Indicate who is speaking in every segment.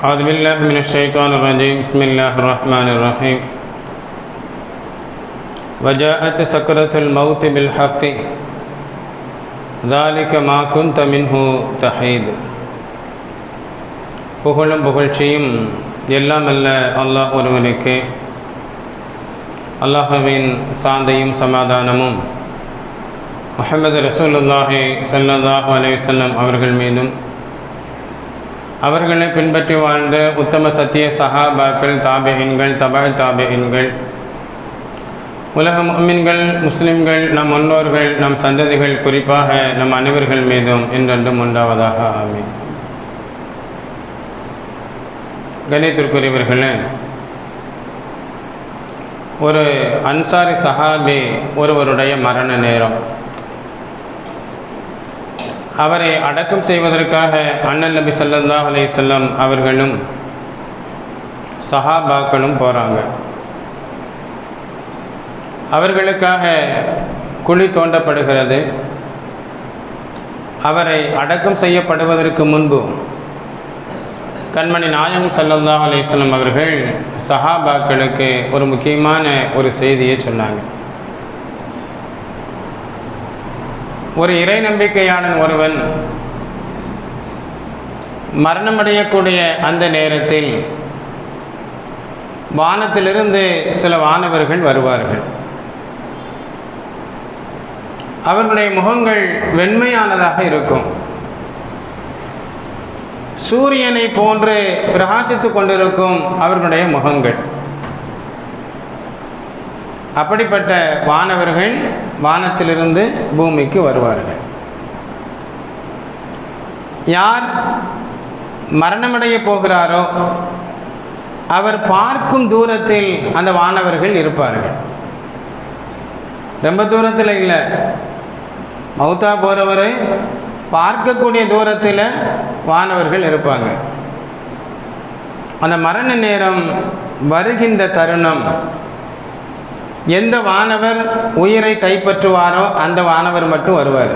Speaker 1: أعوذ بالله من الشيطان الرجيم بسم الله الرحمن الرحيم وجاءت سكرة الموت بالحق ذلك ما كنت منه تحيد புகழும் புகழ்ச்சியும் எல்லாம் அல்ல அல்லாஹ் ஒருவனுக்கு அல்லாஹுவின் சாந்தையும் சமாதானமும் முஹம்மது ரசூலுல்லாஹி ஸல்லல்லாஹு அலைஹி வஸல்லம் அவர்கள் மீதும் அவர்களை பின்பற்றி வாழ்ந்த உத்தம சத்திய சஹாபாக்கள் தாபிகின்கள் தபா தாபிகின்கள் உலக முஃமின்கள் முஸ்லிம்கள் நம் முன்னோர்கள் நம் சந்ததிகள் குறிப்பாக நம் அனைவர்கள் மீதும் இன்றென்றும் உண்டாவதாக ஆமீன். கணித்திற்குரியவர்களே ஒரு அன்சாரி சஹாபி ஒருவருடைய மரண நேரம். அவரை அடக்கம் செய்வதற்காக அண்ணன் நபி சல்லா அலைஹி அவர்களும் சஹாபாக்களும் போகிறாங்க அவர்களுக்காக குழி தோண்டப்படுகிறது. அவரை அடக்கம் செய்யப்படுவதற்கு முன்பு கண்மணி நாயகம் சல்லல்லாஹ் அலையம் அவர்கள் சஹாபாக்களுக்கு ஒரு முக்கியமான ஒரு செய்தியை சொன்னாங்க. ஒரு இறை நம்பிக்கையாளன் ஒருவன் மரணமடையக்கூடிய அந்த நேரத்தில் வானத்திலிருந்து சில வானவர்கள் வருவார்கள். அவர்களுடைய முகங்கள் வெண்மையானதாக இருக்கும். சூரியனை போன்று பிரகாசித்து கொண்டிருக்கும் அவர்களுடைய முகங்கள். அப்படிப்பட்ட வானவர்கள் வானத்திலிருந்து பூமிக்கு வருவார்கள். யார் மரணமடைய போகிறாரோ அவர் பார்க்கும் தூரத்தில் அந்த வானவர்கள் இருப்பார்கள். ரொம்ப தூரத்தில் இல்லை. மௌத்தா போகிறவர் பார்க்கக்கூடிய தூரத்தில் வானவர்கள் இருப்பாங்க. அந்த மரண நேரம் வருகின்ற தருணம் எந்த வானவர் உயிரை கைப்பற்றுவாரோ அந்த வானவர் மட்டும் வருவார்.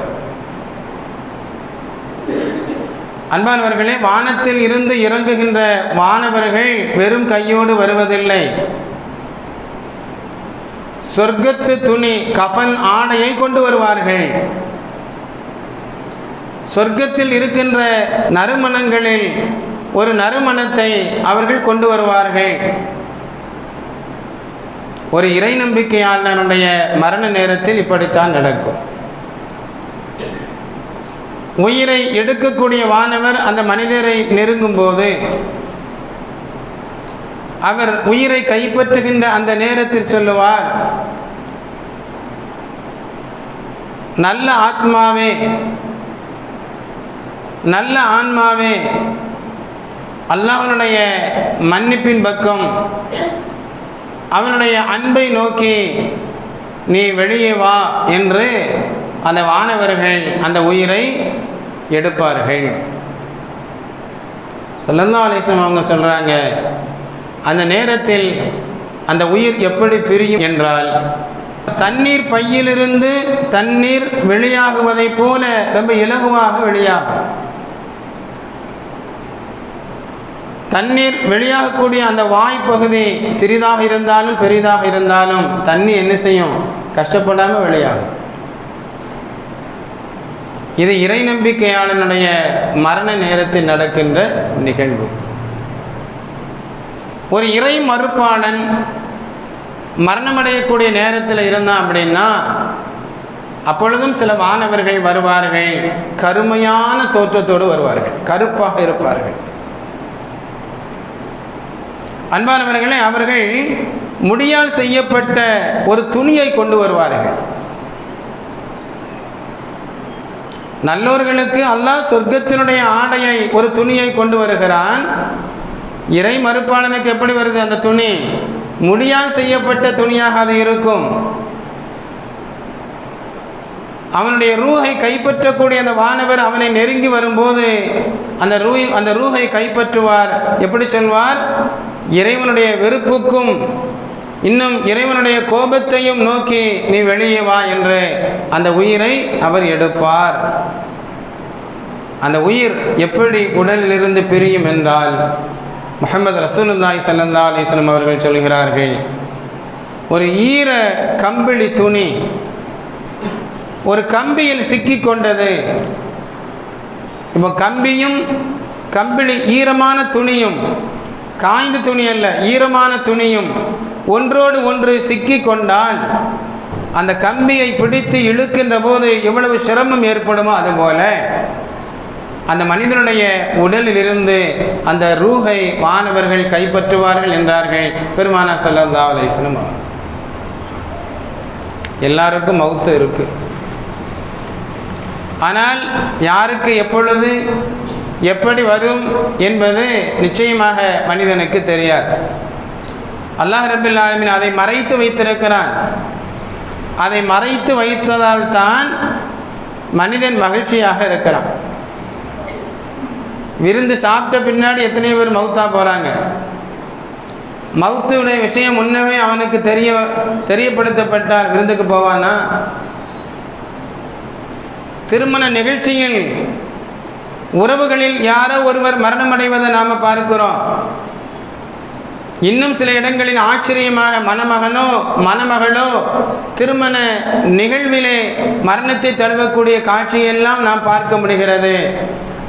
Speaker 1: அன்பானவர்களே வானத்தில் இருந்து இறங்குகின்ற வானவர்கள் வெறும் கையோடு வருவதில்லை. சொர்க்கத்து துணி கஃன் ஆடையை கொண்டு வருவார்கள். சொர்க்கத்தில் இருக்கின்ற நறுமணங்களில் ஒரு நறுமணத்தை அவர்கள் கொண்டு வருவார்கள். ஒரு இறை நம்பிக்கையாளனுடைய மரண நேரத்தில் இப்படித்தான் நடக்கும். உயிரை எடுக்கக்கூடிய வானவர் அந்த மனிதரை நெருங்கும் போது அவர் உயிரை கைப்பற்றுகின்ற அந்த நேரத்தில் சொல்லுவார் நல்ல ஆத்மாவே நல்ல ஆன்மாவே அல்லாஹனுடைய மன்னிப்பின் பக்கம் அவனுடைய அன்பை நோக்கி நீ வெளியே வா என்று அந்த வானவர்கள் அந்த உயிரை எடுப்பார்கள். சல்லல்லா அவங்க சொல்கிறாங்க அந்த நேரத்தில் அந்த உயிர் எப்படி பிரியும் என்றால் தண்ணீர் பையிலிருந்து தண்ணீர் வெளியாகுவதைப் போல ரொம்ப இலகுவாக வெளியாகும். தண்ணீர் வெளியாகக்கூடிய அந்த வாய்ப்பகுதி சிறிதாக இருந்தாலும் பெரிதாக இருந்தாலும் தண்ணி என்ன செய்யும்? கஷ்டப்படாமல் வெளியாகும். இது இறை நம்பிக்கையாளனுடைய மரண நேரத்தில் நடக்கின்ற நிகழ்வு. ஒரு இறை மறுப்பாளன் மரணமடையக்கூடிய நேரத்தில் இருந்தான் அப்படின்னா அப்பொழுதும் சில மாணவர்கள் வருவார்கள். கருமையான தோற்றத்தோடு வருவார்கள். கருப்பாக இருப்பார்கள். அன்பானவர்களே அவர்கள் முடியால் செய்யப்பட்ட ஒரு துணியை கொண்டு வருவார்கள். நல்லோர்களுக்கு அல்லாஹ் சொர்க்கத்தினுடைய ஆடையை ஒரு துணியை கொண்டு வருகிறான். இறை மறுப்பாளனுக்கு எப்படி வருது அந்த துணி? முடியால் செய்யப்பட்ட துணியாக அது இருக்கும். அவனுடைய ரூஹை கைப்பற்றக்கூடிய அந்த வானவர் அவனை நெருங்கி வரும்போது அந்த ரூ அந்த ரூஹை கைப்பற்றுவார். எப்படி சொல்வார்? இறைவனுடைய வெறுப்புக்கும் இன்னும் இறைவனுடைய கோபத்தையும் நோக்கி நீ வெளியே வா என்று அந்த உயிரை அவர் எடுப்பார். அந்த உயிர் எப்படி உடலிலிருந்து பிரியும் என்றால் முகமது ரசூலுல்லாய் சல்லா அலிஸ்லம் அவர்கள் சொல்கிறார்கள் ஒரு ஈர கம்பிளி துணி ஒரு கம்பியில் சிக்கி கொண்டது இப்போ கம்பியும் கம்பிளி ஈரமான துணியும் காய்ந்த துணி அல்ல ஈரமான துணியும் ஒன்றோடு ஒன்று சிக்கி கொண்டால் அந்த கம்பியை பிடித்து இழுக்கின்ற போது எவ்வளவு சிரமம் ஏற்படுமோ அதுபோல அந்த மனிதனுடைய உடலிலிருந்து அந்த ரூகை மாணவர்கள் கைப்பற்றுவார்கள் என்றார்கள் பெருமானா சல்லா அலிஸ்லம் எல்லாருக்கும் மௌத்து இருக்கு. ஆனால் யாருக்கு எப்பொழுது எப்படி வரும் என்பது நிச்சயமாக மனிதனுக்கு தெரியாது. அல்லாஹ் ரபில் ஆலமின் அதை மறைத்து வைத்திருக்கிறான். அதை மறைத்து வைத்ததால் தான் மனிதன் மகிழ்ச்சியாக இருக்கிறான். விருந்து சாப்பிட்ட பின்னாடி எத்தனையோ பேர் மவுத்தா போகிறாங்க மவுத்துடைய விஷயம் முன்னமே அவனுக்கு தெரிய தெரியப்படுத்தப்பட்டால் விருந்துக்கு போவானா? திருமண நிகழ்ச்சியில் உறவுகளில் யாரோ ஒருவர் மரணம் அடைவதை நாம் பார்க்கிறோம். இன்னும் சில இடங்களில் ஆச்சரியமாக மணமகனோ மணமகளோ திருமண நிகழ்விலே மரணத்தை தழுவக்கூடிய காட்சியெல்லாம் நாம் பார்க்க முடிகிறது.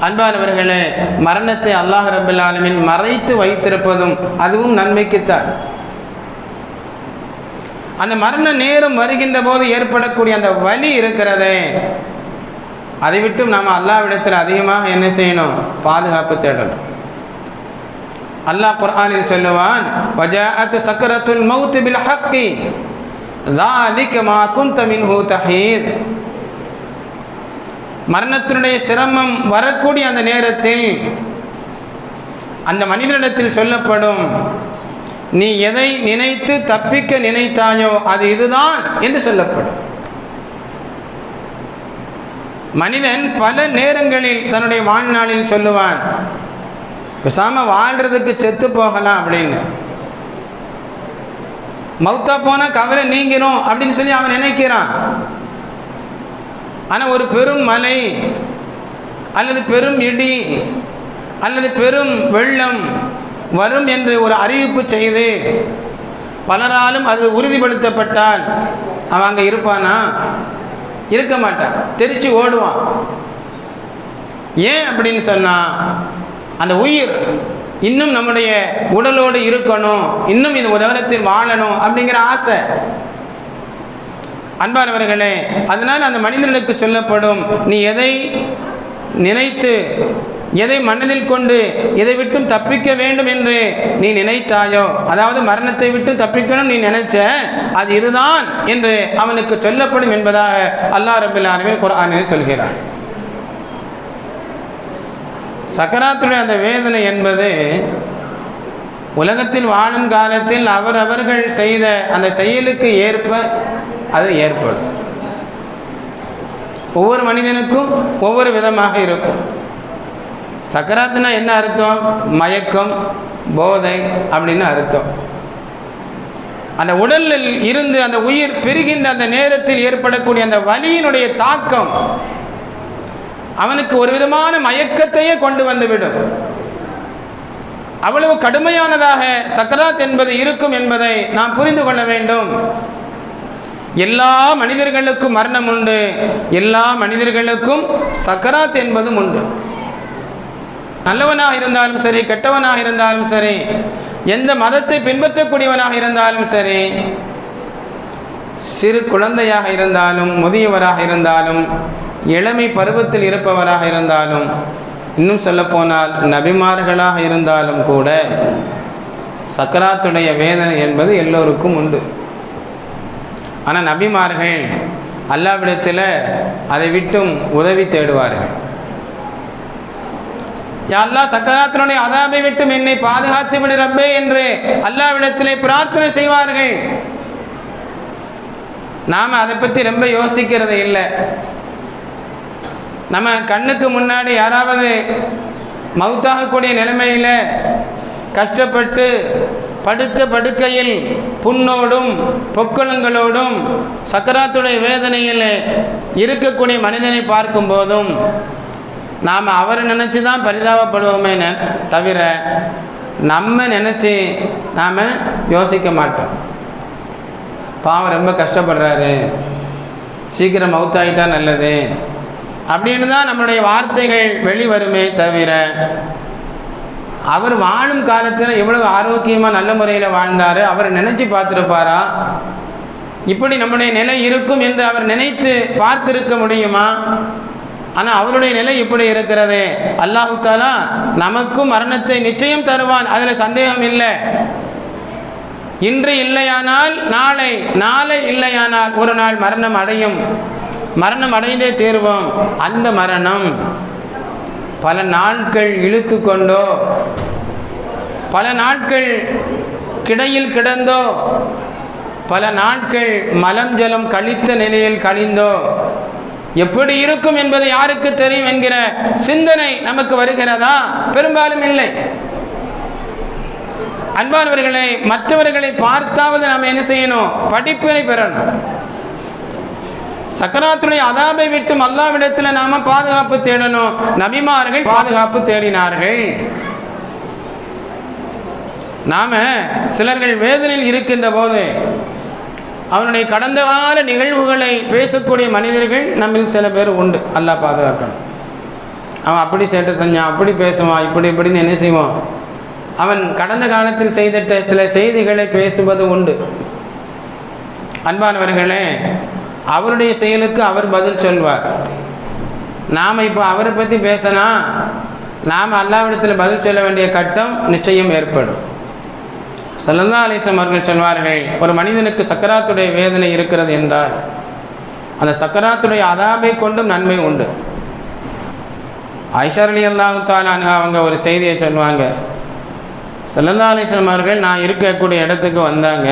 Speaker 1: அன்பானவர்களே மரணத்தை அல்லாஹ் ரபுல் மறைத்து வைத்திருப்பதும் அதுவும் நன்மைக்குத்தான். அந்த மரண நேரம் வருகின்ற போது ஏற்படக்கூடிய அந்த வலி இருக்கிறதே. அதை விட்டும் நாம் அல்லாவிடத்தில் அதிகமாக என்ன செய்யணும் பாதுகாப்பு தேடணும் அல்லாஹ் குர்ஆனில் சொல்லுவான் வஜாஅத் சக்கரத்துல் மௌத் பில் ஹக்கி ذلك ما كنت منه تحيد மரணத்தினுடைய சிரமம் வரக்கூடிய அந்த நேரத்தில் அந்த மனிதனிடத்தில் சொல்லப்படும் நீ எதை நினைத்து தப்பிக்க நினைத்தாயோ அது இதுதான் என்று சொல்லப்படும் மனிதன் பல நேரங்களில் தன்னுடைய வாழ்நாளில் சொல்லுவான் பேசாமல் வாழ்கிறதுக்கு செத்து போகலாம் அப்படின்னு. மௌத்தா போனால் கவலை நீங்கிடும் அப்படின்னு சொல்லி அவன் நினைக்கிறான். ஆனால் ஒரு பெரும் மலை அல்லது பெரும் இடி அல்லது பெரும் வெள்ளம் வரும் என்று ஒரு அறிவிப்பு செய்து பலராலும் அது உறுதிப்படுத்தப்பட்டால் அவன் அங்கே இருப்பானா? இருக்க மாட்டான். தெரிச்சு ஓடுவான். ஏன் அப்படின்னு சொன்னால் அந்த உயிர் இன்னும் நம்முடைய உடலோடு இருக்கணும் இன்னும் இந்த உலகத்தில் வாழணும் அப்படிங்கிற ஆசை. அன்பானவர்களே அதனால் அந்த மனிதனுக்கு சொல்லப்படும் நீ எதை நினைத்து எதை மனதில் கொண்டு எதை விட்டும் தப்பிக்க வேண்டும் என்று நீ நினைத்தாயோ? அதாவது மரணத்தை விட்டு தப்பிக்கணும் நீ நினைச்ச அது இதுதான் என்று அவனுக்கு சொல்லப்படும் என்பதாக அல்லாஹ் ரபில் ஆலமின் குரானில் சொல்கிறார். சக்கராத்துடைய அந்த வேதனை என்பது உலகத்தில் வாழும் காலத்தில் அவரவர்கள் செய்த அந்த செயலுக்கு ஏற்ப அது ஏற்படும். ஒவ்வொரு மனிதனுக்கும் ஒவ்வொரு விதமாக இருக்கும். சக்கராத்துனா என்ன அர்த்தம்? மயக்கம் போதை அப்படின்னு அர்த்தம். அந்த உடலில் இருந்து அந்த உயிர் பெறுகின்ற அந்த நேரத்தில் ஏற்படக்கூடிய அந்த வலியினுடைய தாக்கம் அவனுக்கு ஒரு விதமான மயக்கத்தையே கொண்டு வந்துவிடும். அவ்வளவு கடுமையானதாக சக்கராத் என்பது இருக்கும் என்பதை நாம் புரிந்து கொள்ள வேண்டும். எல்லா மனிதர்களுக்கும் மரணம் உண்டு. எல்லா மனிதர்களுக்கும் சக்கராத் என்பதும் உண்டு. நல்லவனாக இருந்தாலும் சரி கெட்டவனாக இருந்தாலும் சரி எந்த மதத்தை பின்பற்றக்கூடியவனாக இருந்தாலும் சரி சிறு குழந்தையாக இருந்தாலும் முதியவராக இருந்தாலும் இளமை பருவத்தில் இருப்பவராக இருந்தாலும் இன்னும் சொல்லப்போனால் நபிமார்களாக இருந்தாலும் கூட சக்கராத்துடைய வேதனை என்பது எல்லோருக்கும் உண்டு. ஆனால் நபிமார்கள் அல்லாவிடத்தில் அதை விட்டும் உதவி தேடுவார்கள். அல்லாஹ் சக்கராத்தினுடைய அதாபை விட்டும் என்னை பாதுகாத்து விடு ரப்பே என்று அல்லாவிடத்திலே பிரார்த்தனை செய்வார்கள். நாம் அதை பற்றி ரொம்ப யோசிக்கிறது இல்லை. நம்ம கண்ணுக்கு முன்னாடி யாராவது மவுத்தாகக்கூடிய நிலைமையில் கஷ்டப்பட்டு படுத்த படுக்கையில் புண்ணோடும் பொக்கலங்களோடும் சக்கராத்துடைய வேதனையில் இருக்கக்கூடிய மனிதனை பார்க்கும்போதும் நாம் அவரை நினச்சி தான் பரிதாபப்படுவோமே தவிர நம்ம நினச்சி நாம் யோசிக்க மாட்டோம். பாவம் ரொம்ப கஷ்டப்படுறாரு. சீக்கிரம் மவுத்தாயிட்டா நல்லது. அப்படின்னு தான் நம்மளுடைய வார்த்தைகள் வெளிவருமே தவிர அவர் வாழும் காலத்தில் எவ்வளவு ஆரோக்கியமாக நல்ல முறையில் வாழ்ந்தார் அவர் நினச்சி பார்த்துருப்பாரா? இப்படி நம்முடைய நிலை இருக்கும் என்று அவர் நினைத்து பார்த்திருக்க முடியுமா? ஆனால் அவருடைய நிலை இப்படி இருக்கிறது. அல்லாஹு தாலா நமக்கும் மரணத்தை நிச்சயம் தருவான். அதில் சந்தேகம் இல்லை. இன்று இல்லையானால் நாளை நாளை இல்லையானால் ஒரு நாள் மரணம் அடையும். மரணம் அடைந்தே தீர்வோம். அந்த மரணம் பல நாட்கள் இழுத்து கொண்டோ பல நாட்கள் கிடையில் கிடந்தோ பல நாட்கள் மலம் ஜலம் கழித்த நிலையில் கழிந்தோ எப்படி இருக்கும் என்பது யாருக்கு தெரியும் என்கிற சிந்தனை நமக்கு வருகிறதா? பெரும்பாலும் இல்லை. அன்பானவர்களை மற்றவர்களை பார்த்தாவது நாம் என்ன செய்யணும்? படிப்பினை பெறணும். சக்கராத்துடைய அதாபை விட்டும் அல்லாவிடத்தில் நாம பாதுகாப்பு தேடணும். நபிமார்கள் பாதுகாப்பு தேடினார்கள். நாம சிலர்கள் வேதனையில் இருக்கின்ற போது அவனுடைய கடந்த கால நிகழ்வுகளை பேசக்கூடிய மனிதர்கள் நம்மில் சில பேர் உண்டு. அல்லாஹ் பாதுகாக்கணும். அவன் அப்படி சேட்டை செஞ்சான் அப்படி பேசுவான் இப்படி இப்படின்னு என்ன செய்வான்? அவன் கடந்த காலத்தில் செய்திட்ட சில செய்திகளை பேசுவது உண்டு. அன்பானவர்களே அவருடைய செயலுக்கு அவர் பதில் சொல்வார். நாம் இப்போ அவரை பற்றி பேசினா நாம் அல்லாவிடத்தில் பதில் சொல்ல வேண்டிய கட்டம் நிச்சயம் ஏற்படும். சல்லல்லா அலிசம் அவர்கள் சொல்வார்கள் ஒரு மனிதனுக்கு சக்கராத்துடைய வேதனை இருக்கிறது என்றால் அந்த சக்கராத்துடைய அதாபை கொண்டும் நன்மை உண்டு. ஐஷா அலி அவங்க ஒரு செய்தியை சொல்லுவாங்க சல்லல்லா அலிஸ்லாம் அவர்கள் நான் இருக்கக்கூடிய இடத்துக்கு வந்தாங்க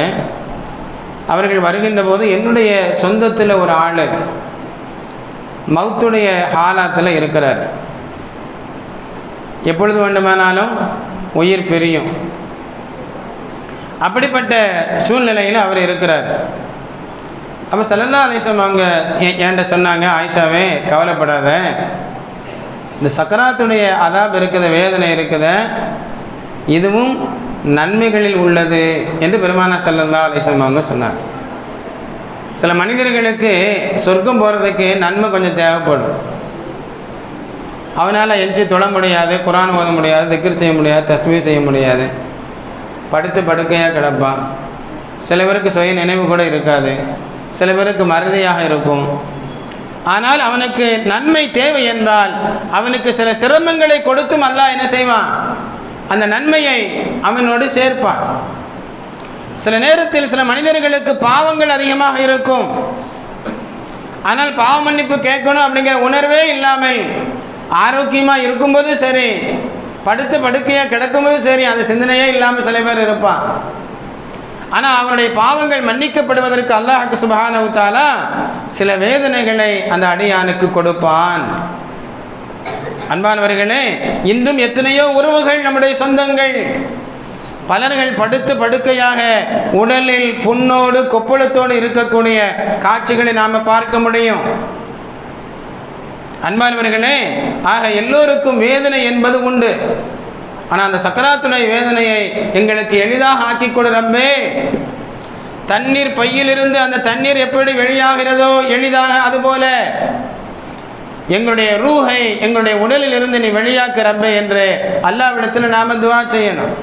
Speaker 1: அவர்கள் வருகின்ற போது என்னுடைய சொந்தத்தில் ஒரு ஆள் மௌத்துடைய ஹாலாத்தில் இருக்கிறார். எப்பொழுது வேண்டுமானாலும் உயிர் பிரியும். அப்படிப்பட்ட சூழ்நிலையில் அவர் இருக்கிறார். அப்போ சல்லல்லா அலிஸ்லாம் அவங்க எ- என்கிட்ட சொன்னாங்க ஆயிஷாவே கவலைப்படாத. இந்த சக்கராத்துடைய அதாப் இருக்குது வேதனை இருக்குது. இதுவும் நன்மைகளில் உள்ளது என்று பெருமானா சல்லல்லா அலிஸ்லாம் அவங்க சொன்னாங்க. சில மனிதர்களுக்கு சொர்க்கம் போகிறதுக்கு நன்மை கொஞ்சம் தேவைப்படும். அவனால் எழுச்சி தொழ முடியாது குரான் ஓத முடியாது திக்கர் செய்ய முடியாது தஸ்மீர் செய்ய முடியாது. படுத்து படுக்கையாக கிடப்பான் சில பேருக்கு சுய நினைவு கூட இருக்காது. சில பேருக்கு மறதியாக இருக்கும். ஆனால் அவனுக்கு நன்மை தேவை என்றால் அவனுக்கு சில சிரமங்களை கொடுத்தும் அல்லாஹ் என்ன செய்வான்? அந்த நன்மையை அவனோடு சேர்ப்பான். சில நேரத்தில் சில மனிதர்களுக்கு பாவங்கள் அதிகமாக இருக்கும். ஆனால் பாவ மன்னிப்பு கேட்கணும் அப்படிங்கிற உணர்வே இல்லாமல் ஆரோக்கியமாக இருக்கும்போது சரி படுத்து படுக்கையாக கிடக்கும்போது சரி அந்த சிந்தனையே இல்லாமல் சில பேர் இருப்பான். ஆனால் அவனுடைய பாவங்கள் மன்னிக்கப்படுவதற்கு அல்லாஹுக்கு சுபஹானஹு தஆலா சில வேதனைகளை அந்த அடியானுக்கு கொடுப்பான். அன்பானவர்களே இன்றும் எத்தனையோ உறவுகள் நம்முடைய சொந்தங்கள். பலர்கள் படுத்து படுக்கையாக உடலில் புண்ணோடு கொப்பளத்தோடு இருக்கக்கூடிய காட்சிகளை நாம் பார்க்க முடியும். அன்பானவர்களே ஆக எல்லோருக்கும் வேதனை என்பது உண்டு. ஆனால் அந்த சக்கராத்துணை வேதனையை எங்களுக்கு எளிதாக ஆக்கி கொடு ரப்பே. தண்ணீர் பையிலிருந்து அந்த தண்ணீர் எப்படி வெளியாகிறதோ எளிதாக அதுபோல. எங்களுடைய ரூஹை எங்களுடைய உடலில் இருந்து நீ வெளியாக்கு ரப்பே என்று அல்லாவிடத்தில் நாம் துவா செய்யணும்.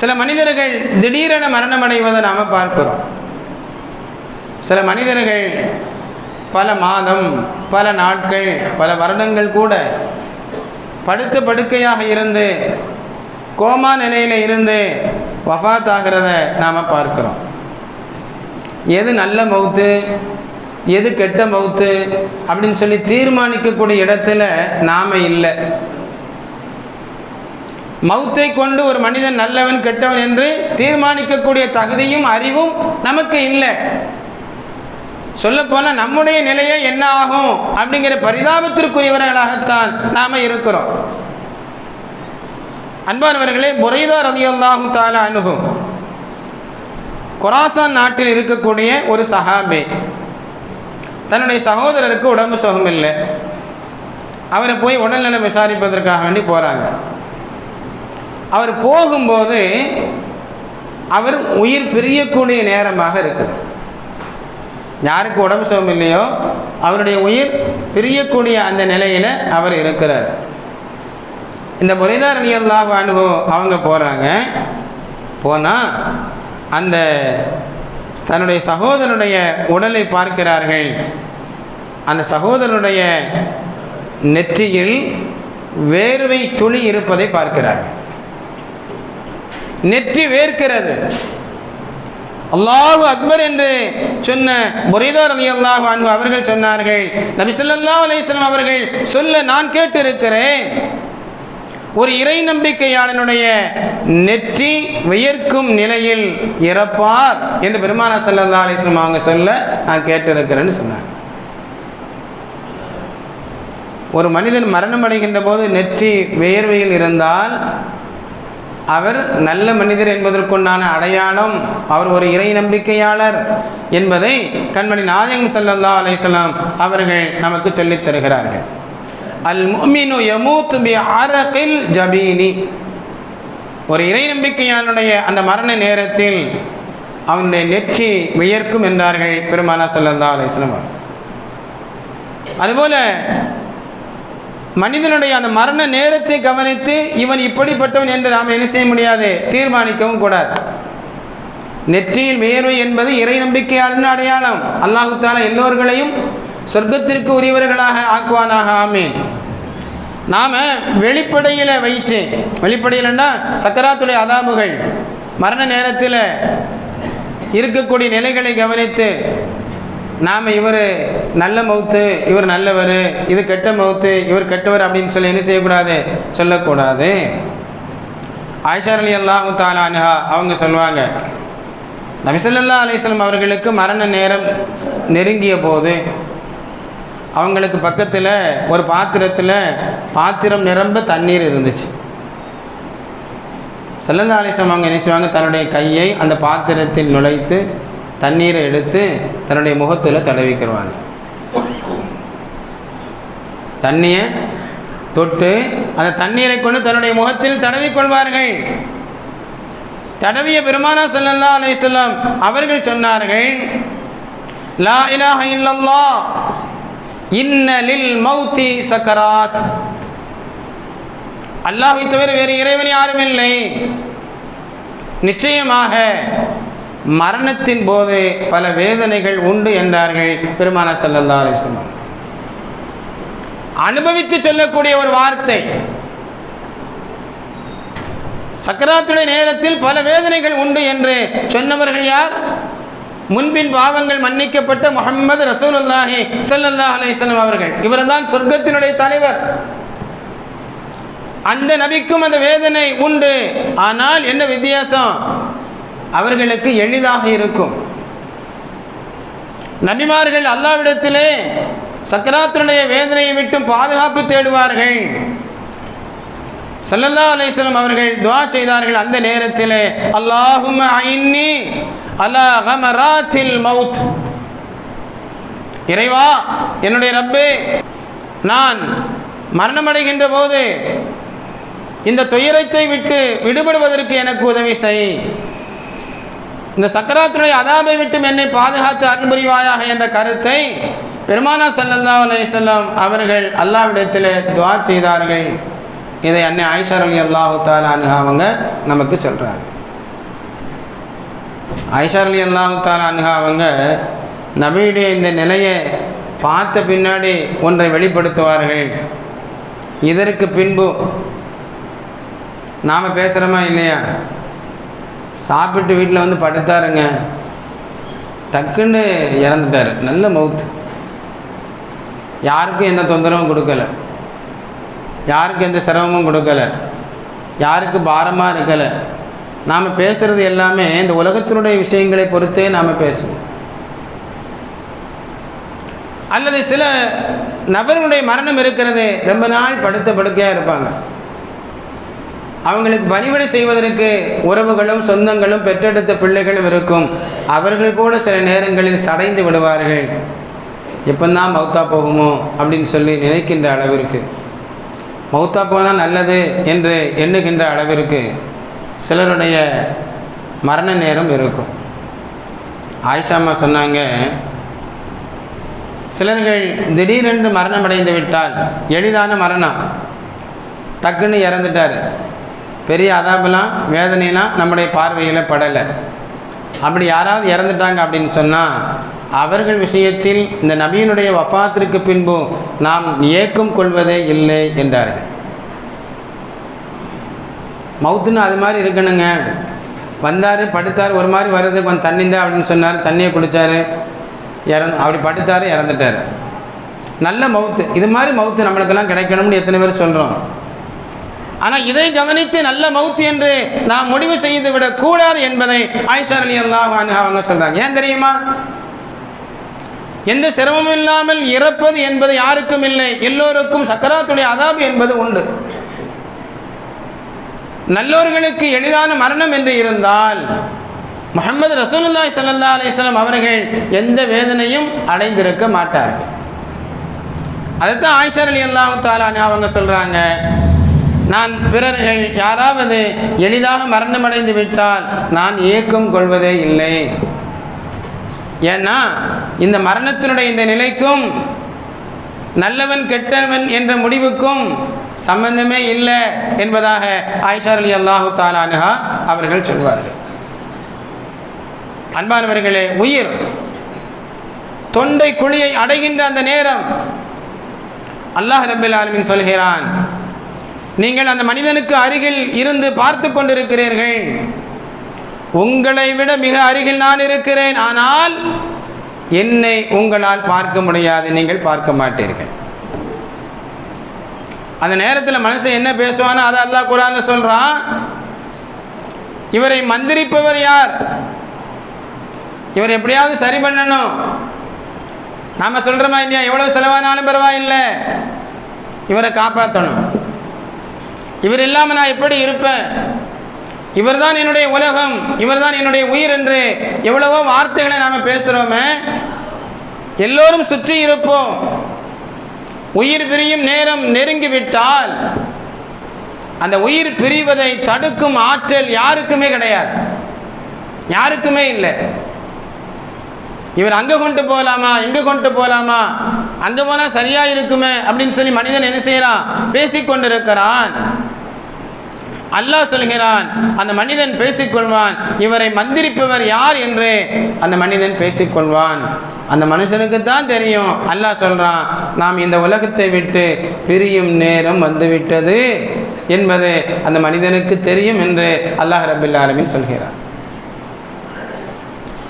Speaker 1: சில மனிதர்கள் திடீரென மரணம் அடைவதை நாம் பார்க்கிறோம். சில மனிதர்கள் பல மாதம் பல நாட்கள் பல வருடங்கள் கூட படுத்த படுக்கையாக இருந்து கோமா நிலையில் இருந்து வஃபாத் ஆகிறத நாம் பார்க்குறோம். எது நல்ல மௌத்து எது கெட்ட மவுத்து அப்படின்னு சொல்லி தீர்மானிக்கக்கூடிய இடத்துல நாம இல்லை. மௌத்தை கொண்டு ஒரு மனிதன் நல்லவன் கெட்டவன் என்று தீர்மானிக்கக்கூடிய தகுதியும் அறிவும் நமக்கு இல்லை. சொல்லப்போனால் நம்முடைய நிலையை என்ன ஆகும் அப்படிங்கிற பரிதாபத்திற்குரியவர்களாகத்தான் நாம் இருக்கிறோம். அன்பானவர்களே புரைதா ரதியல்லாஹு தால அனுகும் கொராசான் நாட்டில் இருக்கக்கூடிய ஒரு சஹாபே தன்னுடைய சகோதரருக்கு உடம்பு சுகம் இல்லை அவரை போய் உடல்நலம் விசாரிப்பதற்காக வேண்டி போகிறாங்க அவர் போகும்போது அவர் உயிர் பிரியக்கூடிய நேரமாக இருக்குது. யாருக்கு உடம்பு சுகம் இல்லையோ அவருடைய உயிர் பிரியக்கூடிய அந்த நிலையில் அவர் இருக்கிறார். இந்த முறைதார் அணியல்லாஹ் அனுபவம் அவங்க போகிறாங்க போனால் அந்த தன்னுடைய சகோதரனுடைய உடலை பார்க்கிறார்கள். அந்த சகோதரனுடைய நெற்றியில் வேர்வை துளி இருப்பதை பார்க்கிறார்கள். நெற்றி வேர்க்கிறது. அல்லாஹு அக்பர் என்று சொன்ன முறைதார் அலி அல்லாஹு அன்பு அவர்கள் சொன்னார்கள். நபி சொல்லா அலிஸ்லாம் அவர்கள் சொல்ல நான் கேட்டிருக்கிறேன். ஒரு இறை நம்பிக்கையாளனுடைய நெற்றி வியர்க்கும் நிலையில் இறப்பார் என்று பெருமான சல்லா அலிஸ்லாம் அவங்க சொல்ல நான் கேட்டிருக்கிறேன்னு சொன்னார். ஒரு மனிதன் மரணம் அடைகின்ற போது நெற்றி வேர்வையில் இருந்தால் அவர் நல்ல மனிதர் என்பதற்குண்டான அடையாளம் அவர் ஒரு இறை நம்பிக்கையாளர் என்பதை கண்மணி நாயகம் சல்லல்லா அலைசலாம் அவர்கள் நமக்கு சொல்லித் தருகிறார்கள். அல் முமினு யமூத் பி அரகில் ஜபீனி. ஒரு இறை நம்பிக்கையாளனுடைய அந்த மரண நேரத்தில் அவனுடைய நெற்றி வியர்க்கும் என்றார்கள் பெருமானா சல்லல்லா அலைஸ்லாம் அதுபோல மனிதனுடைய அந்த மரண நேரத்தை கவனித்து இவன் இப்படிப்பட்டவன் என்று நாம் என்ன செய்ய முடியாது? தீர்மானிக்கவும் கூடாது. நெற்றியில் வேர்வை என்பது இறை நம்பிக்கையாளர் அடையாளம். அல்லாஹு தாலா எல்லோர்களையும் சொர்க்கத்திற்கு உரியவர்களாக ஆக்குவானாக ஆமேன். நாம் வெளிப்படையில் வைச்சு வெளிப்படையில்னா சக்கராத்துடைய அதாபுகள். மரண நேரத்தில் இருக்கக்கூடிய நிலைகளை கவனித்து நாம் இவர் நல்ல மவுத்து இவர் நல்லவர் இது கெட்ட மவுத்து இவர் கெட்டவர் அப்படின்னு சொல்லி என்ன செய்யக்கூடாது? சொல்லக்கூடாது. ஆயிஷா அலி அல்லாஹு தாலானுஹா அவங்க சொல்லுவாங்க நபிசல்லா அலிஸ்லம் அவர்களுக்கு மரண நேரம் நெருங்கிய போது அவங்களுக்கு பக்கத்தில் ஒரு பாத்திரத்தில் பாத்திரம் நிரம்ப தண்ணீர் இருந்துச்சு. செல்லந்தா அலிஸ்லம் அவங்க என்ன செய்வாங்க? தன்னுடைய கையை அந்த பாத்திரத்தில் நுழைத்து தண்ணீரை எடுத்து தன்னுடைய முகத்தில் தடவிக்கிடுவாங்க தண்ணியை தொட்டு அந்த தண்ணீரை கொண்டு தன்னுடைய முகத்தில் தடவிக்கொள்வார்கள் தடவிய பெருமானா சல்லல்லா அலையம் அவர்கள் சொன்னார்கள் லா இலாஹ இல்லல்லா இன்னலில் மௌத்தி சக்கராத். அல்லாஹை தவிர வேறு இறைவன் யாரும் இல்லை. நிச்சயமாக மரணத்தின் போது பல வேதனைகள் உண்டு என்றார்கள் பெருமான சல்லல்லா அலிஸ்லாம் அனுபவித்து சொல்லக்கூடிய ஒரு வார்த்தை. சக்கராத்துடைய நேரத்தில் பல வேதனைகள் உண்டு என்று சொன்னவர்கள் யார்? முன்பின் பாவங்கள் மன்னிக்கப்பட்ட முகமது ரசூலுல்லாஹி சல்லல்லா அலிஸ்லாம் அவர்கள். இவர்தான் சொர்க்கத்தினுடைய தலைவர். அந்த நபிக்கும் அந்த வேதனை உண்டு. ஆனால் என்ன வித்தியாசம்? அவர்களுக்கு எளிதாக இருக்கும். நபிமார்கள் அல்லாவிடத்திலே சக்கராத்தினுடைய வேதனையை விட்டு பாதுகாப்பு தேடுவார்கள். சல்லல்லா அலிஸ்லம் அவர்கள் துவா செய்தார்கள். அந்த நேரத்தில் அல்லாஹும் ஐன்னி அலா கமராத்தில் மவுத். இறைவா என்னுடைய ரப்பு நான் மரணமடைகின்ற போது இந்த துயரத்தை விட்டு விடுபடுவதற்கு எனக்கு உதவி செய். இந்த சக்கராத்துடைய அதாபை விட்டும் என்னை பாதுகாத்து அன்புரிவாயாக என்ற கருத்தை பெருமானா சல்லல்லா அலையம் அவர்கள் அல்லாவிடத்தில் துவா செய்தார்கள். இதை அன்னை ஆயிஷா அலி அல்லாஹு தாலானு அவங்க நமக்கு சொல்கிறாங்க ஆயிஷா அலி அல்லாஹு தாலானு அவங்க நபியுடைய இந்த நிலையை பார்த்த பின்னாடி ஒன்றை வெளிப்படுத்துவார்கள். இதற்கு பின்பு நாம் பேசுகிறோமா இல்லையா? சாப்பிட்டு வீட்டில் வந்து படுத்தாருங்க. டக்குன்னு இறந்துட்டார். நல்ல மவுத்து யாருக்கும் எந்த தொந்தரவும் கொடுக்கல. யாருக்கும் எந்த சிரமமும் கொடுக்கல. யாருக்கு பாரமாக இருக்கலை. நாம் பேசுகிறது எல்லாமே இந்த உலகத்தினுடைய விஷயங்களை பொறுத்தே நாம் பேசுவோம். அல்லது சில நபர்களுடைய மரணம் இருக்கிறது ரொம்ப நாள் படுத்த படுக்கையாக இருப்பாங்க. அவங்களுக்கு பணிவிடை செய்வதற்கு உறவுகளும் சொந்தங்களும் பெற்றெடுத்த பிள்ளைகளும் இருக்கும். அவர்கள் கூட சில நேரங்களில் சடைந்து விடுவார்கள். எப்போந்தான் மௌத்தா போகுமோ அப்படின்னு சொல்லி நினைக்கின்ற அளவிற்கு. மௌத்தா போனால் நல்லது என்று எண்ணுகின்ற அளவிற்கு சிலருடைய மரண நேரம் இருக்கும். ஆயிஷாமா சொன்னாங்க சிலர்கள் திடீரென்று மரணம் அடைந்து விட்டால் எளிதான மரணம். டக்குன்னு இறந்துட்டார். பெரிய அதாபெல்லாம் வேதனைலாம் நம்முடைய பார்வையில் படலை. அப்படி யாராவது இறந்துட்டாங்க அப்படின்னு சொன்னால் அவர்கள் விஷயத்தில் இந்த நபியினுடைய வஃபாத்திற்கு பின்பு நாம் ஏக்கம் கொள்வதே இல்லை என்றார்கள். மவுத்துன்னு அது மாதிரி இருக்கணுங்க. வந்தார் படுத்தார் ஒரு மாதிரி வருது கொஞ்சம் தண்ணிந்தா அப்படின்னு சொன்னார் தண்ணியை குடித்தார் இறந்து அப்படி படுத்தார் இறந்துட்டார். நல்ல மவுத்து. இது மாதிரி மவுத்து நம்மளுக்கெல்லாம் கிடைக்கணும்னு எத்தனை பேர் சொல்கிறோம் ஆனால் இதை கவனித்து நல்ல மௌத்தி என்று நாம் முடிவு செய்து விடக்கூடாது என்பதை ஆயிஷா அலி அல்லாஹ் அவங்க சொல்கிறாங்க ஏன் தெரியுமா? எந்த சிரமமும் இல்லாமல் இறப்பது என்பது யாருக்கும் இல்லை. எல்லோருக்கும் சக்கராத்துடைய அதாபு என்பது உண்டு. நல்லோர்களுக்கு எளிதான மரணம் என்று இருந்தால் முகமது ரசூலுல்லாய் சல்லா அலிஸ்லாம் அவர்கள் எந்த வேதனையும் அடைந்திருக்க மாட்டார்கள். அதைத்தான் ஆயிஷர் அலி அல்லாஹு தாலான்னு அவங்க சொல்கிறாங்க நான் பிறர்கள் யாராவது எளிதாக மரணமடைந்து விட்டால் நான் ஏக்கம் கொள்வதே இல்லை. ஏன்னா இந்த மரணத்தினுடைய இந்த நிலைக்கும் நல்லவன் கெட்டவன் என்ற முடிவுக்கும் சம்பந்தமே இல்லை என்பதாக ஆயிஷா அலி அல்லாஹு தாலானுகா அவர்கள் சொல்வார்கள். அன்பானவர்களே உயிர் தொண்டை குழியை அடைகின்ற அந்த நேரம் அல்லாஹ் ரபில் ஆலமின் சொல்கிறான் நீங்கள் அந்த மனிதனுக்கு அருகில் இருந்து பார்த்து கொண்டிருக்கிறீர்கள். உங்களை விட மிக அருகில் நான் இருக்கிறேன். ஆனால் என்னை உங்களால் பார்க்க முடியாது. நீங்கள் பார்க்க மாட்டீர்கள். அந்த நேரத்தில் மனுஷன் என்ன பேசுவானோ அதை அல்லா குரான் சொல்றான். இவரை மந்திரிப்பவர் யார்? இவர் எப்படியாவது சரி பண்ணணும். நாம சொல்றோமா இல்லையா? எவ்வளவு செலவானாலும் பரவாயில்லை. இவரை காப்பாற்றணும் இவர் இல்லாமல் நான் எப்படி இருப்பேன்? இவர்தான் என்னுடைய உலகம் இவர்தான் என்னுடைய உயிர் என்று எவ்வளவோ வார்த்தைகளை நாம் பேசுகிறோமே எல்லோரும் சுற்றி இருப்போம். உயிர் பிரியும் நேரம் நெருங்கிவிட்டால் அந்த உயிர் பிரிவதை தடுக்கும் ஆற்றல் யாருக்குமே கிடையாது. யாருக்குமே இல்லை. இவர் அங்கே கொண்டு போகலாமா இங்கே கொண்டு போகலாமா அங்கே போனால் சரியாக இருக்குமே அப்படின்னு சொல்லி மனிதன் என்ன செய்யறான்? பேசிக்கொண்டிருக்கிறான். அல்லாஹ் சொல்கிறான் அந்த மனிதன் பேசிக்கொள்வான் இவரை மந்திரிப்பவர் யார் என்று அந்த மனிதன் பேசிக்கொள்வான். அந்த மனுஷனுக்கு தான் தெரியும் அல்லாஹ் சொல்றான் நாம் இந்த உலகத்தை விட்டு பிரியும் நேரம் வந்துவிட்டது என்பது அந்த மனிதனுக்கு தெரியும் என்று அல்லாஹ் ரபில் ஆலமின் சொல்கிறான்.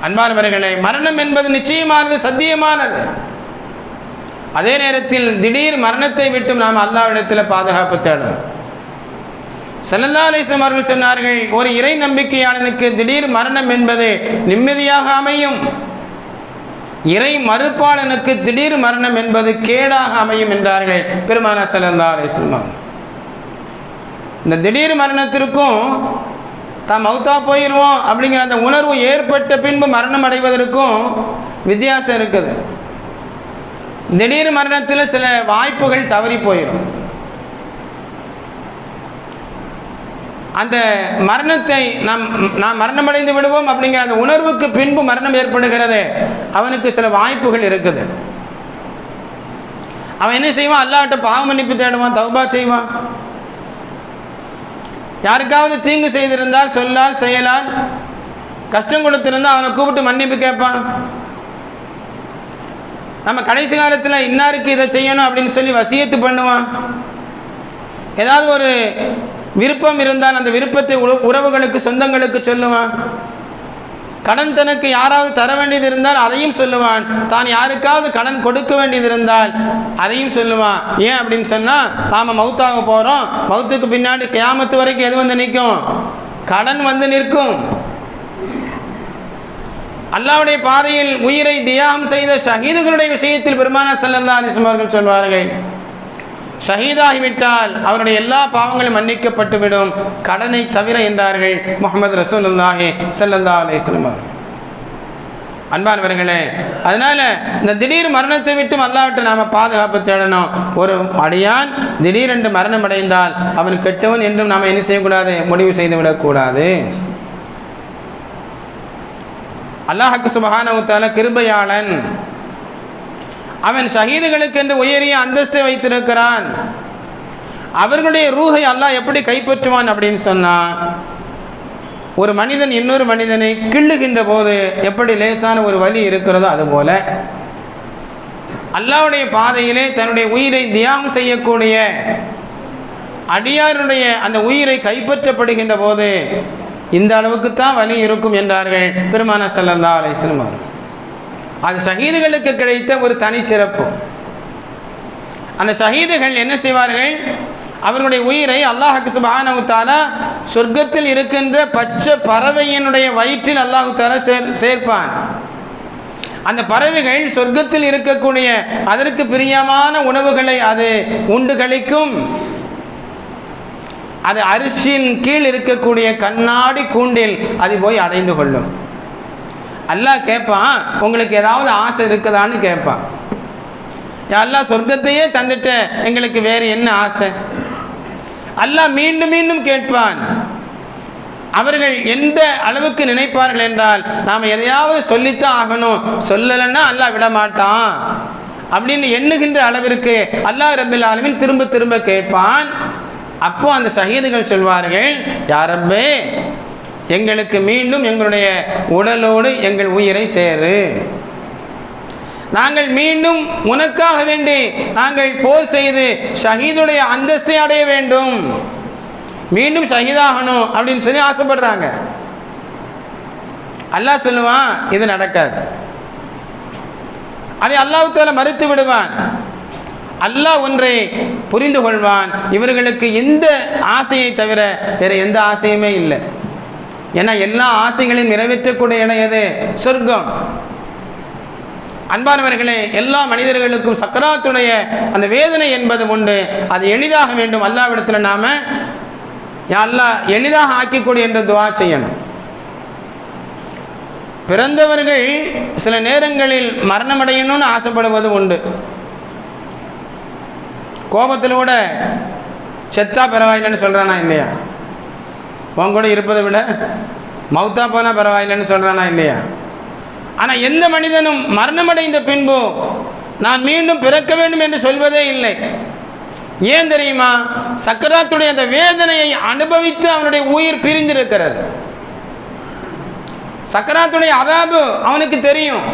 Speaker 1: அன்பானவர்களே மரணம் என்பது நிச்சயமானது சத்தியமானது. அதே நேரத்தில் திடீர் மரணத்தை விட்டும் நாம் அல்லாவிடத்தில் பாதுகாப்பு தேடணும். செல்லல்லா அவர்கள் சொன்னார்கள் ஒரு இறை நம்பிக்கையாளனுக்கு திடீர் மரணம் என்பது நிம்மதியாக அமையும். இறை மறுப்பாளனுக்கு திடீர் மரணம் என்பது கேடாக அமையும் என்றார்கள் பெருமானா செல்லல்லா இந்த திடீர் மரணத்திற்கும் தான் மௌத்தா போயிடுவோம் அப்படிங்கிற அந்த உணர்வு ஏற்பட்ட பின்பு மரணம் அடைவதற்கும் வித்தியாசம் இருக்குது. திடீர் மரணத்தில் சில வாய்ப்புகள் தவறி போயிடும் அந்த மரணத்தை நாம் நாம் மரணமடைந்து விடுவோம் அப்படிங்கிற அந்த உணர்வுக்கு பின்பு மரணம் ஏற்படுகிறது. அவனுக்கு சில வாய்ப்புகள் இருக்குது. அவன் என்ன செய்வான்? அல்லாட்ட பாவ மன்னிப்பு தேடுவான் தௌபா செய்வான். யாருக்காவது தீங்கு செய்திருந்தால் சொல்லால் செயலால் கஷ்டம் கொடுத்திருந்தால் அவனை கூப்பிட்டு மன்னிப்பு கேட்பான். நம்ம கடைசி காலத்தில் இன்னாருக்கு இதை செய்யணும் அப்படின்னு சொல்லி வசியத்து பண்ணுவான். ஏதாவது ஒரு விருப்பம் இருந்தால் அந்த விருப்பத்தை உறவுகளுக்கு சொந்தங்களுக்கு சொல்லுவான். கடன் தனக்கு யாராவது தர வேண்டியது இருந்தால் அதையும் சொல்லுவான். தான் யாருக்காவது கடன் கொடுக்க வேண்டியது இருந்தால் அதையும் சொல்லுவான். ஏன் அப்படின்னு சொன்னால் நாம் மௌத்தாக போகிறோம் மௌத்துக்கு பின்னாடி கியாமத்து வரைக்கும் எது வந்து நிற்கும்? கடன் வந்து நிற்கும். அல்லாவுடைய பாதையில் உயிரை தியாகம் செய்த ஷஹீதுகளுடைய விஷயத்தில் பெருமான செல்லந்தா அலிஸ்லம் அவர்கள் சொல்வார்கள். ஷஹீதாகிவிட்டால் அவருடைய எல்லா பாவங்களும் மன்னிக்கப்பட்டுவிடும். கடனை தவிர என்றார்கள் முகமது ரசூலுல்லாஹி ஸல்லல்லாஹு அலைஹி அவர்கள். அன்பானவர்களே அதனால இந்த திடீர் மரணத்தை விட்டும் அல்லாவிட்டு நாம பாதுகாப்பு தேடணும். ஒரு அடியான் திடீரென்று மரணம் அடைந்தால் அவன் கெட்டவன் என்றும் நாம் என்ன செய்யக்கூடாது? முடிவு செய்து விடக்கூடாது அல்லாஹுக்கு சுபஹானவுத்தால கிருபையாளன் அவன் ஷஹீதுகளுக்கென்று உயரிய அந்தஸ்தை வைத்திருக்கிறான். அவர்களுடைய ரூஹை அல்லாஹ் எப்படி கைப்பற்றுவான் அப்படின்னு சொன்னா ஒரு மனிதன் இன்னொரு மனிதனை கிள்ளுகின்ற போது எப்படி லேசான ஒரு வலி இருக்கிறதோ அதுபோல அல்லாவுடைய பாதையிலே தன்னுடைய உயிரை தியாகம் செய்யக்கூடிய அடியாருடைய அந்த உயிரை கைப்பற்றப்படுகின்ற போது இந்த அளவுக்கு தான் வலி இருக்கும் என்றார்கள் பெருமான செல்லந்தா அலை அவர்கள். அது சகிதுகளுக்கு கிடைத்த ஒரு தனிச்சிறப்பு அந்த சகிதுகள் என்ன செய்வார்கள்? அவர்களுடைய உயிரை அல்லாஹுக்கு சுபஹானஹு சொர்க்கத்தில் இருக்கின்ற பச்சை பறவையினுடைய வயிற்றில் அல்லாஹு சேர் சேர்ப்பான். அந்த பறவைகள் சொர்க்கத்தில் இருக்கக்கூடிய அதற்கு பிரியமான உணவுகளை அது உண்டு கழிக்கும். அது அரிசியின் கீழ் இருக்கக்கூடிய கண்ணாடி கூண்டில் அது போய் அடைந்து கொள்ளும். அல்லாஹ் கேட்பான் உங்களுக்கு ஏதாவது ஆசை இருக்குதான்னு கேட்பான் எல்லாம் சொர்க்கத்தையே தந்துட்டேன் எங்களுக்கு வேறு என்ன ஆசை? அல்லாஹ் மீண்டும் மீண்டும் கேட்பான். அவர்கள் எந்த அளவுக்கு நினைப்பார்கள் என்றால் நாம் எதையாவது சொல்லித்தான் ஆகணும். சொல்லலைன்னா அல்லாஹ் விட மாட்டான் அப்படின்னு எண்ணுகின்ற அளவிற்கு அல்லாஹ் ரபில் ஆலமின் திரும்ப திரும்ப கேட்பான். அப்போ அந்த ஷஹீதுகள் சொல்வார்கள் யாரப்பே எங்களுக்கு மீண்டும் எங்களுடைய உடலோடு எங்கள் உயிரை சேரு. நாங்கள் மீண்டும் உனக்காக வேண்டி நாங்கள் போர் செய்து ஷஹீதுடைய அந்தஸ்தை அடைய வேண்டும். மீண்டும் ஷஹீதாகணும் அப்படின்னு சொல்லி ஆசைப்படுறாங்க. அல்லாஹ் சொல்லுவான் இது நடக்காது. அதை அல்லாஹால மறுத்து விடுவான். அல்லாஹ் ஒன்றை புரிந்து கொள்வான். இவர்களுக்கு எந்த ஆசையை தவிர வேறு எந்த ஆசையுமே இல்லை. ஏன்னா எல்லா ஆசைகளையும் நிறைவேற்றக்கூடிய இடம் எது? சொர்க்கம். அன்பானவர்களே எல்லா மனிதர்களுக்கும் சக்கராத்துடைய அந்த வேதனை என்பது உண்டு. அது எளிதாக வேண்டும். அல்லாவிடத்தில் நாம அல்லா எளிதாக ஆக்கிக்கூடிய என்று துவா செய்யணும். பிறந்தவர்கள் சில நேரங்களில் மரணமடையணும்னு ஆசைப்படுவது உண்டு. கோபத்தில் கூட செத்தா பரவாயில்லைன்னு சொல்கிறானா இல்லையா? உன் கூட இருப்பதை விட மௌத்தா போனால் பரவாயில்லைன்னு சொல்கிறானா இல்லையா? ஆனால் எந்த மனிதனும் மரணமடைந்த பின்பு நான் மீண்டும் பிறக்க வேண்டும் என்று சொல்வதே இல்லை. ஏன் தெரியுமா? சக்கராத்துடைய அந்த வேதனையை அனுபவித்து அவனுடைய உயிர் பிரிந்திருக்கிறது. சக்கராத்துடைய அதாபு அவனுக்கு தெரியும்.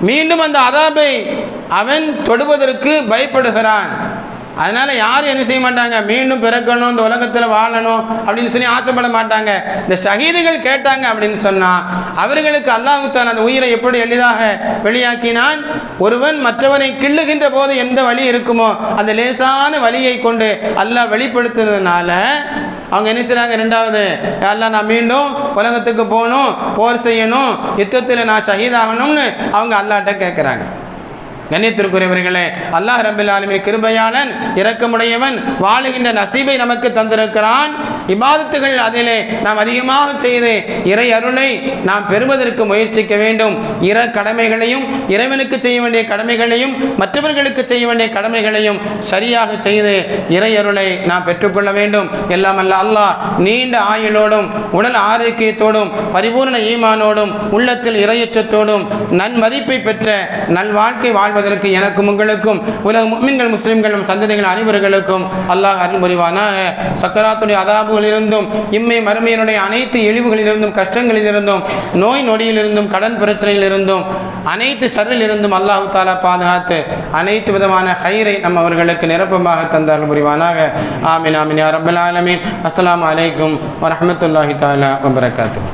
Speaker 1: மீண்டும் அந்த அதாபை அவன் தொடுவதற்கு பயப்படுகிறான். அதனால் யாரும் என்ன செய்ய மாட்டாங்க? மீண்டும் பிறக்கணும் இந்த உலகத்தில் வாழணும் அப்படின்னு சொல்லி ஆசைப்பட மாட்டாங்க. இந்த ஷஹீதுகள் கேட்டாங்க அப்படின்னு சொன்னால் அவர்களுக்கு அல்லாஹுத்தான் அந்த உயிரை எப்படி எளிதாக வெளியாக்கினான்? ஒருவன் மற்றவனை கிள்ளுகின்ற போது எந்த வழி இருக்குமோ அந்த லேசான வழியை கொண்டு அல்லாஹ் வெளிப்படுத்துறதுனால அவங்க என்ன செய்கிறாங்க ரெண்டாவது எல்லாம் நான் மீண்டும் உலகத்துக்கு போகணும் போர் செய்யணும் யுத்தத்தில் நான் ஷஹீதாகணும்னு அவங்க அல்லாட்ட கேட்குறாங்க கண்ணியத்திற்குரியவர்களே அல்லாஹ் ரபில் ஆலமின் கிருபையாளன் இறக்கமுடையவன் வாழுகின்ற நசீபை நமக்கு தந்திருக்கிறான். இபாதத்துகள் அதிலே நாம் அதிகமாக செய்து இறை அருளை நாம் பெறுவதற்கு முயற்சிக்க வேண்டும். இற கடமைகளையும் இறைவனுக்கு செய்ய வேண்டிய கடமைகளையும் மற்றவர்களுக்கு செய்ய வேண்டிய கடமைகளையும் சரியாக செய்து இறை அருளை நாம் பெற்றுக்கொள்ள வேண்டும். எல்லாம் அல்ல அல்லாஹ் நீண்ட ஆயுளோடும் உடல் ஆரோக்கியத்தோடும் பரிபூர்ண ஈமானோடும் உள்ளத்தில் இறையச்சத்தோடும் நன்மதிப்பை பெற்ற நல்வாழ்க்கை வாழ்வதற்கு எனக்கும் உங்களுக்கும் உலக முஸ்லிம்கள் முஸ்லிம்களும் சந்ததிகள் அனைவர்களுக்கும் அல்லாஹ் அருள் புரிவானாக சக்கராத்துடைய அதாபுகளிலிருந்தும் இம்மை மறுமையினுடைய அனைத்து இழிவுகளிலிருந்தும் கஷ்டங்களிலிருந்தும் நோய் நொடியிலிருந்தும் கடன் பிரச்சனையிலிருந்தும் அனைத்து சர்ரிலிருந்தும் அல்லாஹு தாலா பாதுகாத்து அனைத்து விதமான ஹைரை நம் அவர்களுக்கு நிரப்பமாக தந்தார்கள் புரிவானாக ஆமின் ஆமின் யா ரப்பல் ஆலமீன். அஸ்ஸலாமு அலைக்கும் வரமத்துல்லாஹி தாலா வபரகாத்துஹு.